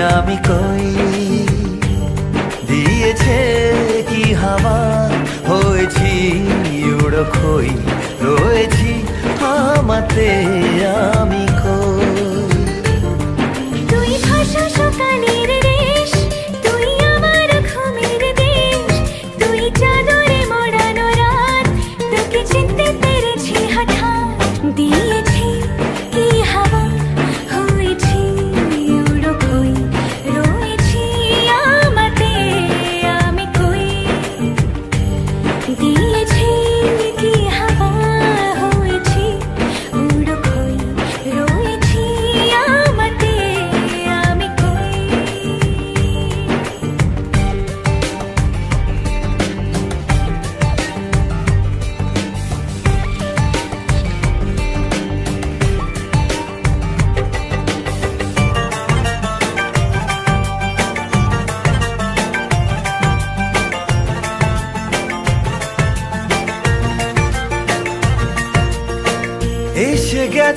আমি কই? দিয়েছে কি হাওয়া? হয়েছি উড়ো খই রয়েছি আমাতে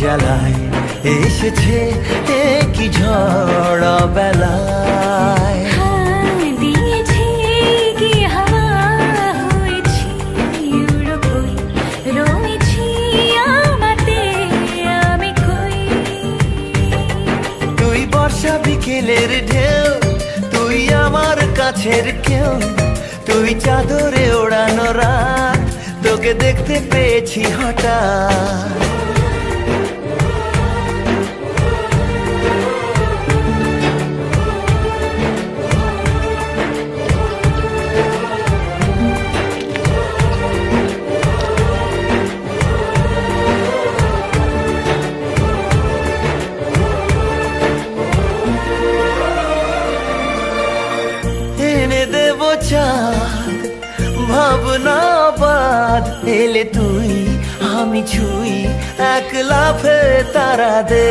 জ্বালায় এসেছে কি ঝড় বেলায়। তুই বর্ষা বিকেলের ঢেউ তুই আমার কাছের কেউ তুই চাদরে ওড়ানো রাত তোকে দেখতে পেয়েছি হঠাৎ। এলে তুই আমি ছুই এক লাফে তারা দে।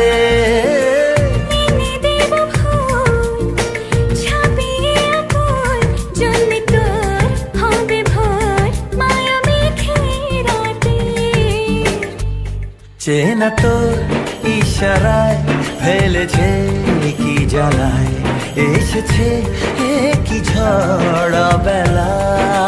চেনা তোর ইশারায় ফেলেছে কি জ্বালায় এসেছে এ কি ঝড় বেলায়।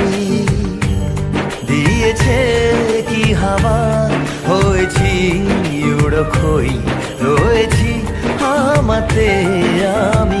খই রয়েছি আমাতে আমি।